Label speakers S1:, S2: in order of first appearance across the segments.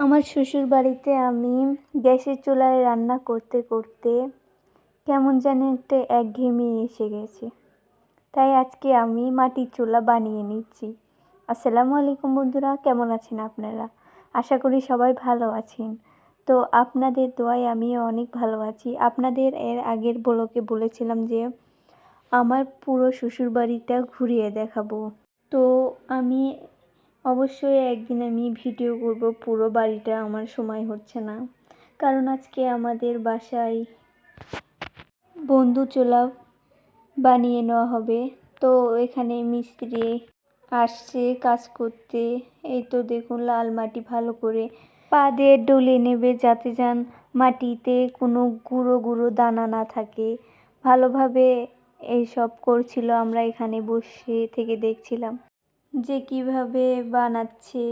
S1: আমার শ্বশুর বাড়িতে আমি গ্যাসের চুলায় রান্না করতে করতে কেমন যেন একটা একঘেয়েমি এসে গেছে। তাই আজকে আমি মাটির চুলা বানিয়ে নিচ্ছি। আসসালামু আলাইকুম বন্ধুরা, কেমন আছেন আপনারা? আশা করি সবাই ভালো আছেন। তো আপনাদের দোয়ায় আমি অনেক ভালো আছি। আপনাদের এর আগের ব্লকে বলেছিলাম যে আমার পুরো শ্বশুর বাড়িটা ঘুরিয়ে দেখাবো। তো আমি অবশ্যই একদিন আমি ভিডিও করব, পুরো বাড়িটা আমার সময় হচ্ছে না। কারণ আজকে আমাদের বাসায় বন্ধু চোলা বানিয়ে নেওয়া হবে। তো এখানে মিস্ত্রি আসছে কাজ করতে। এই তো দেখুন লাল মাটি ভালো করে পা দিয়ে ডলে নেবে যাতে যান মাটিতে কোনো গুঁড়ো গুঁড়ো দানা না থাকে। ভালোভাবে এইসব করছিল আমরা এখানে বসে থেকে দেখছিলাম। যে কীভাবে বানাচ্ছে।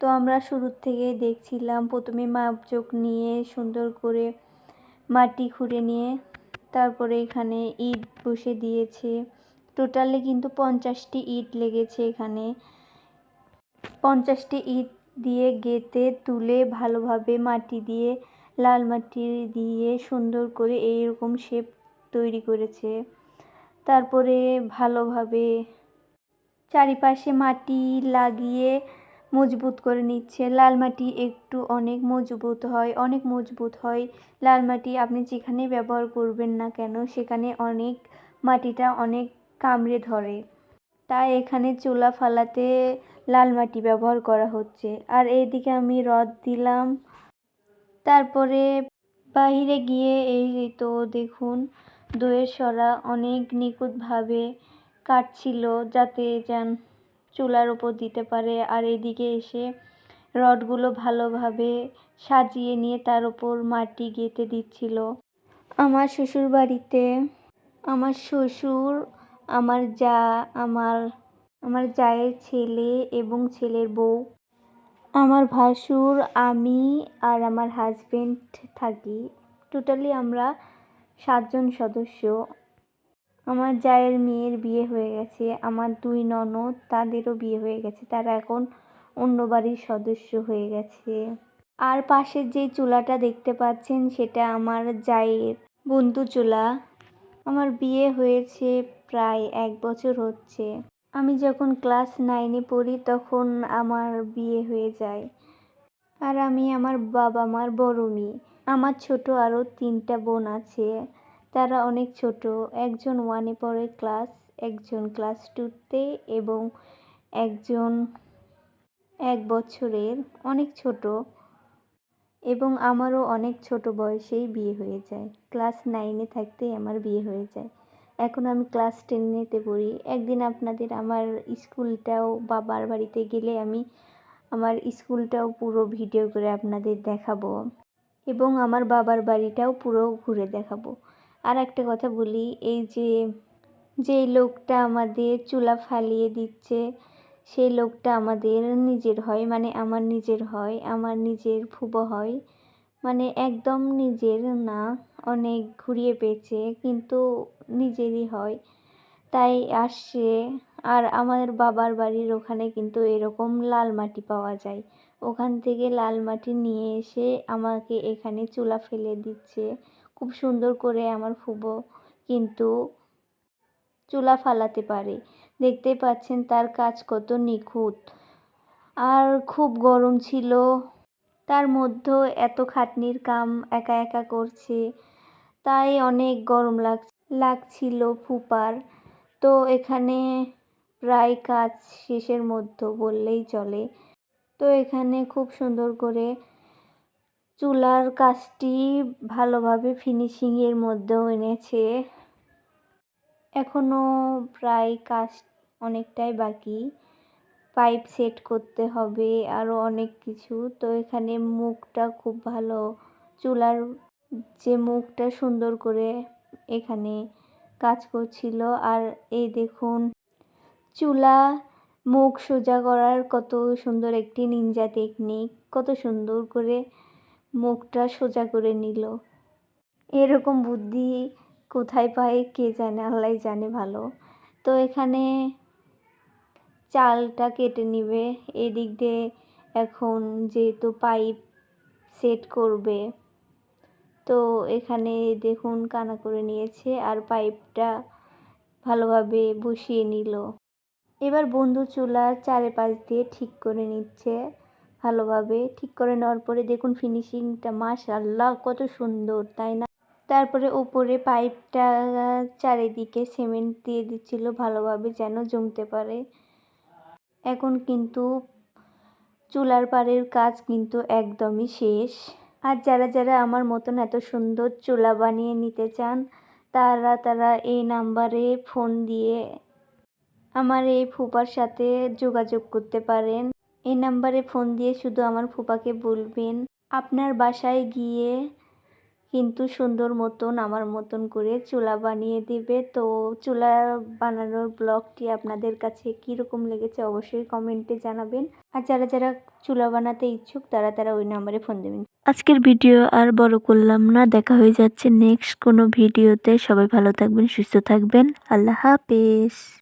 S1: তো আমরা শুরুর থেকে দেখছিলাম, প্রথমে মাপজোক নিয়ে সুন্দর করে মাটি খুঁড়ে নিয়ে তারপরে এখানে ইট বসে দিয়েছে। টোটালি কিন্তু পঞ্চাশটি ইট লেগেছে এখানে। পঞ্চাশটি ইট দিয়ে গেতে তুলে ভালোভাবে মাটি দিয়ে, লাল মাটি দিয়ে সুন্দর করে এইরকম শেপ তৈরি করেছে। তারপরে ভালোভাবে চারিপাশে মাটি লাগিয়ে মজবুত করে নিচ্ছে। লাল মাটি একটু অনেক মজবুত হয়, অনেক মজবুত হয়। লাল মাটি আপনি যেখানে ব্যবহার করবেন না কেন, সেখানে অনেক মাটিটা অনেক কামড়ে ধরে। তাই এখানে চুলা ফালাতে লাল মাটি ব্যবহার করা হচ্ছে। আর এইদিকে আমি রদ দিলাম। তারপরে বাহিরে গিয়ে এই তো দেখুন, দইয়ের সরা অনেক নিখুঁতভাবে কাটছিল যাতে যেন চুলার ওপর দিতে পারে। আর এদিকে এসে রডগুলো ভালোভাবে সাজিয়ে নিয়ে তার ওপর মাটি গেঁথে দিচ্ছিল। আমার শ্বশুর বাড়িতে, আমার শ্বশুর, আমার যা, আমার আমার জায়ের ছেলে এবং ছেলের বউ, আমার ভাসুর, আমি আর আমার হাজবেন্ড থাকি। টোটালি আমরা সাতজন সদস্য। আমার জায়ের মেয়ের বিয়ে হয়ে গেছে, আমার দুই ননদ, তাদেরও বিয়ে হয়ে গেছে, তারা এখন অন্য বাড়ির সদস্য হয়ে গেছে। আর পাশের যে চুলাটা দেখতে পাচ্ছেন, সেটা আমার জায়ের বন্ধু চুলা। আমার বিয়ে হয়েছে প্রায় এক বছর হচ্ছে। আমি যখন ক্লাস নাইনে পড়ি, তখন আমার বিয়ে হয়ে যায়। আর আমি আমার বাবা মার বড় মেয়ে। আমার ছোট আরও তিনটা বোন আছে। তারা অনেক ছোট। একজন ওয়ানে পড়ে ক্লাস একজন ক্লাস টুতে এবং একজন এক বছরের অনেক ছোট এবং আমারও অনেক ছোট বয়সেই বিয়ে হয়ে যায়। ক্লাস নাইনে থাকতেই আমার বিয়ে হয়ে যায়। এখন আমি ক্লাস টেনেতে পড়ি। একদিন আপনাদের আমার স্কুলটাও বাবার বাড়িতে গেলে আমি আমার স্কুলটাও পুরো ভিডিও করে আপনাদের দেখাবো এবং আমার বাবার বাড়িটাও পুরো ঘুরে দেখাবো। আর একটা কথা বলি, এই যে যে লোকটা আমাদের চুলা ফালিয়ে দিচ্ছে, সেই লোকটা আমাদের নিজের হয় মানে আমার নিজের হয়, আমার নিজের ফুবো হয় মানে একদম নিজের না, অনেক ঘুরিয়ে পেয়েছে, কিন্তু নিজেরই হয়। তাই আসছে, আর আমার বাবার বাড়ির ওখানে কিন্তু এরকম লাল মাটি পাওয়া যায়। ওখান থেকে লাল মাটি নিয়ে এসে আমাকে এখানে চুলা ফেলে দিচ্ছে। খুব সুন্দর করে আমার ফুবো কিন্তু চুলা ফালাতে পারে। দেখতে পাচ্ছেন তার কাজ কত নিখুঁত। আর খুব গরম ছিল। তার মধ্যেও এত খাটনির কাম একা একা করছে। তাই অনেক গরম লাগ লাগছিল ফুপার। তো এখানে প্রায় কাজ শেষের মধ্যে বললেই চলে। তো এখানে খুব সুন্দর করে চুলার কাজটি ভালোভাবে ফিনিশিংয়ের মধ্যেও এনেছে। এখনও প্রায় কাজ অনেকটাই বাকি। পাইপ সেট করতে হবে আরও অনেক কিছু। তো এখানে মুখটা খুব ভালো, চুলার যে মুখটা সুন্দর করে এখানে কাজ করছিল। আর এই দেখুন, চুলা মুখ সোজা করার কত সুন্দর একটি নিনজা টেকনিক কত সুন্দর করে মুখটা সোজা করে নিল। এরকম বুদ্ধি কোথায় পায় কে জানে আল্লাহ জানে ভালো। তো এখানে চালটা কেটে নিবে। এদিক দিয়ে এখন যেহেতু পাইপ সেট করবে, তো এখানে দেখুন কানা করে নিয়েছে আর পাইপটা ভালোভাবে বসিয়ে নিল। এবার বন্ধু চুলার চারিপাশ দিয়ে ঠিক করে নিচ্ছে। ভালোভাবে ঠিক করে নেওয়ার পরে দেখুন ফিনিশিংটা মাশাল্লাহ কত সুন্দর, তাই না? তারপরে উপরে পাইপটা চারিদিকে সিমেন্ট দিয়ে দিচ্ছিল ভালোভাবে যেন জমতে পারে। এখন কিন্তু চুলার পাড়ের কাজ কিন্তু একদমই শেষ। আর যারা যারা আমার মতন এত সুন্দর চুলা বানিয়ে নিতে চান, তারা তারা এই নাম্বারে ফোন দিয়ে আমার এই ফুপার সাথে যোগাযোগ করতে পারেন। এই নাম্বারে ফোন দিয়ে শুধু আমার ফুপাকে বলবেন, আপনার বাসায় গিয়ে কিন্তু সুন্দর মতন আমার মতন করে চুলা বানিয়ে দেবে। তো চুলা বানানোর ব্লগটি আপনাদের কাছে কীরকম লেগেছে অবশ্যই কমেন্টে জানাবেন। আর যারা যারা চুলা বানাতে ইচ্ছুক, তারা তারা ওই নাম্বারে ফোন দেবেন। আজকের ভিডিও আর বড় করলাম না। দেখা হয়ে যাচ্ছে নেক্সট কোনো ভিডিওতে। সবাই ভালো থাকবেন, সুস্থ থাকবেন। আল্লাহ হাফেজ।